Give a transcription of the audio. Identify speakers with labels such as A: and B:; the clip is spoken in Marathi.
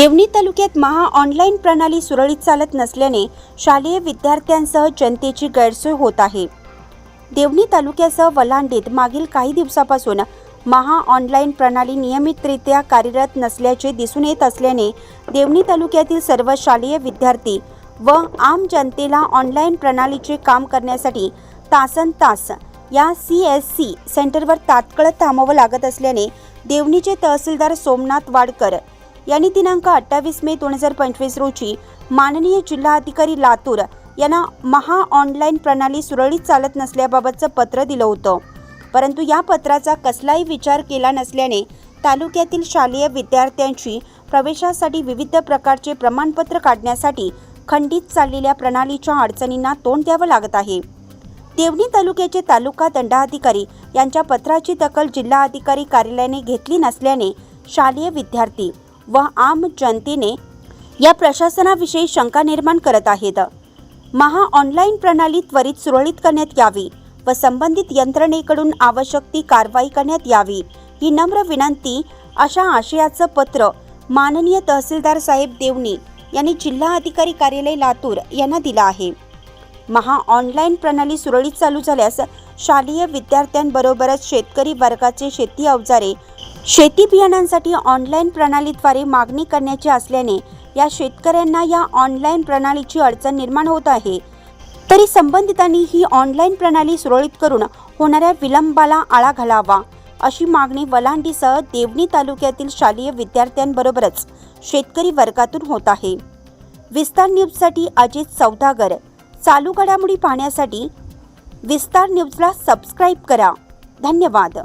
A: देवणी तालुक्यात महा ऑनलाईन प्रणाली सुरळीत चालत नसल्याने शालेय विद्यार्थ्यांसह जनतेची गैरसोय होत आहे. देवणी तालुक्यासह वलांडीत मागील काही दिवसापासून महा ऑनलाईन प्रणाली नियमितरित्या कार्यरत नसल्याचे दिसून येत असल्याने देवणी तालुक्यातील सर्व शालेय विद्यार्थी व आम जनतेला ऑनलाईन प्रणालीचे काम करण्यासाठी तासन तास या सी एस सी सेंटरवर तात्काळ थांबावं लागत असल्याने देवणीचे तहसीलदार सोमनाथ वाडकर यांनी दिनांक अठ्ठावीस मे दोन हजार पंचवीस रोजी माननीय जिल्हाधिकारी लातूर यांना महा ऑनलाईन प्रणाली सुरळीत चालत नसल्याबाबतचं पत्र दिलं होतं. परंतु या पत्राचा कसलाही विचार केला नसल्याने तालुक्यातील शालेय विद्यार्थ्यांची प्रवेशासाठी विविध प्रकारचे प्रमाणपत्र काढण्यासाठी खंडित चाललेल्या प्रणालीच्या अडचणींना तोंड द्यावं लागत आहे. देवणी तालुक्याचे तालुका दंडाधिकारी यांच्या पत्राची दखल जिल्हाधिकारी कार्यालयाने घेतली नसल्याने शालेय विद्यार्थी व आम जनतेने या प्रशासनाविषयी शंका निर्माण करत आहेत. महा ऑनलाईन प्रणाली त्वरित सुरळीत करण्यात यावी व संबंधित यंत्रणेकडून आवश्यक ती कारवाई करण्यात यावी ही नम्र विनंती अशा आशयाचं पत्र माननीय तहसीलदार साहेब देवणी यांनी जिल्हा अधिकारी कार्यालय लातूर यांना दिलं आहे. महा ऑनलाईन प्रणाली सुरळीत चालू झाल्यास शालेय विद्यार्थ्यांबरोबरच शेतकरी वर्गाचे शेती अवजारे शेती बियाणांसाठी ऑनलाईन प्रणालीद्वारे मागणी करण्याची असल्याने या शेतकऱ्यांना या ऑनलाईन प्रणालीची अडचण निर्माण होत आहे. तरी संबंधितांनी ही ऑनलाईन प्रणाली सुरळीत करून होणाऱ्या विलंबाला आळा घालावा अशी मागणी वलांडीसह देवणी तालुक्यातील शालेय विद्यार्थ्यांबरोबरच शेतकरी वर्गातून होत आहे. विस्तार न्यूजसाठी अजित सौदागर चालू घडामोडी पाहण्यासाठी विस्तार न्यूजला सबस्क्राईब करा. धन्यवाद.